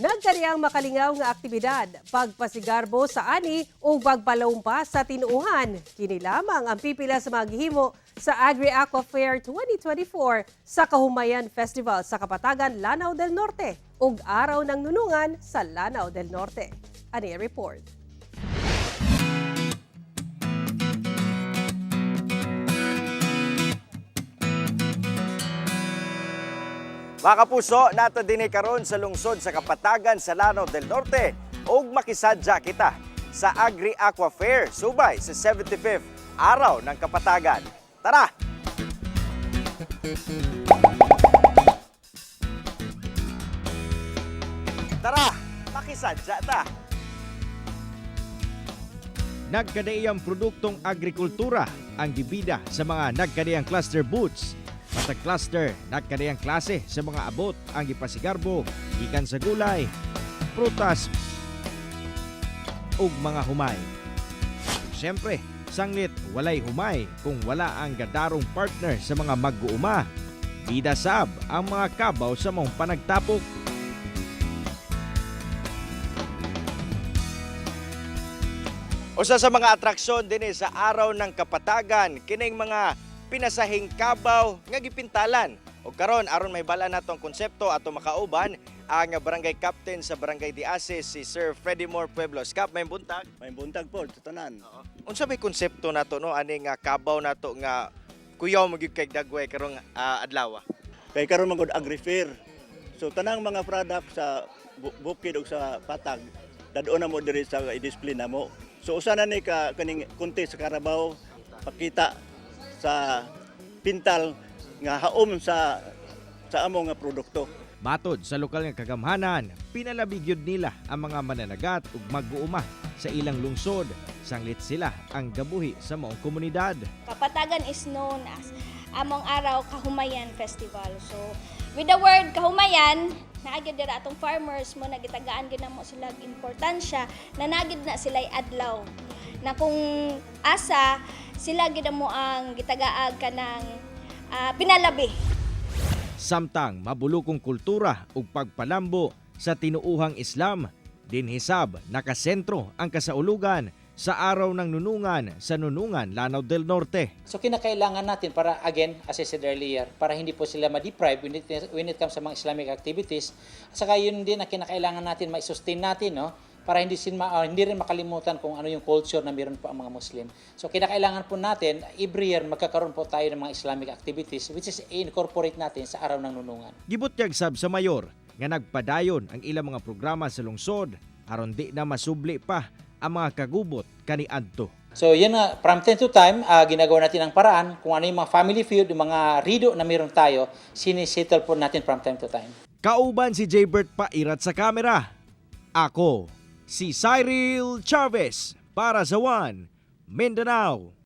Nagkaniyang makalingaw nga aktibidad, pagpasigarbo sa ani o pagpalumpa sa tinuuhan. Kini lamang ang pipila sa maghihimo sa Agri Aqua Fair 2024 sa Kahumayan Festival sa Kapatagan, Lanao del Norte ug Araw ng Nunungan sa Lanao del Norte. Ani report. Mga kapuso, nato din karon sa lungsod sa Kapatagan sa Lanao del Norte ug makisadya kita sa Agri Aqua Fair subay sa 75th Araw ng Kapatagan. Tara! Tara, makisadya ta. Nagkadaiyang produktong agrikultura ang gibida sa mga nagkadaiyang cluster booths. Matag cluster, nagkadaiyang klase sa mga abot ang gipasigarbo, ikan sa gulay, prutas, ug mga humay. Siyempre, sanglit walay humay kung wala ang gadarong partner sa mga mag-uuma. Bida sab ang mga kabaw sa mong panagtapok Usa sa mga atraksyon din sa araw ng Kapatagan kining mga pinasahing kabaw nga gipintalan. O karon aron may bala natong konsepto ato makauban ang barangay captain sa barangay Diase si Sir Freddy Moore Pueblos. Kap may buntag. May buntag po, tanan. Unsa may konsepto nato no ani nga kabaw nato nga kuyaw mo gyud kay dagway karong ah, adlaw. Kay karon magod agri-fair. So tanang mga product sa bu- bukid ug sa patag, dadon na mo diri sa i-display na mo. So usa na ni ka kaning kunti sa karabaw pakita sa pintal nga haom sa sa amo nga produkto. Matod sa lokal nga kagamhanan, pinalabig yun nila ang mga mananagat ug mag-uuma sa ilang lungsod. Sanglit sila ang gabuhi sa maong komunidad. Kapatagan is known as Among Araw Kahumayan Festival. So, with the word Kahumayan, naagid dira atong farmers mo nagitagaan gid na mo sila importansya na nagid na sila adlaw na kung asa sila gid mo ang gitagaag kanang ah, pinalabi Samtang mabulukong kultura ug pagpalambo sa tinuuhang Islam, dinhisab nakasentro ang kasaulugan sa araw ng nunungan sa Nunungan, Lanao del Norte. So kinakailangan natin para again, as I said earlier, para hindi po sila ma-deprive when it, when it comes sa mga Islamic activities. At saka yun din na kinakailangan natin ma-sustain natin, no? Para hindi, sin ma- ah, hindi rin makalimutan kung ano yung culture na meron po ang mga Muslim. So kinakailangan po natin, every year magkakaroon po tayo ng mga Islamic activities which is incorporate natin sa araw ng nunungan. Gibutyag sab sa mayor nga nagpadayon ang ilang mga programa sa lungsod aron di na masubli pa ang mga kagubot kani adto. So yan nga, from time to time, ah, ginagawa natin ang paraan kung ano yung mga family feud, yung mga rido na meron tayo, sinisettle po natin from time to time. Kauban si Jaybert Pairat sa kamera. Ako, si Cyril Chavez para sa One Mindanao.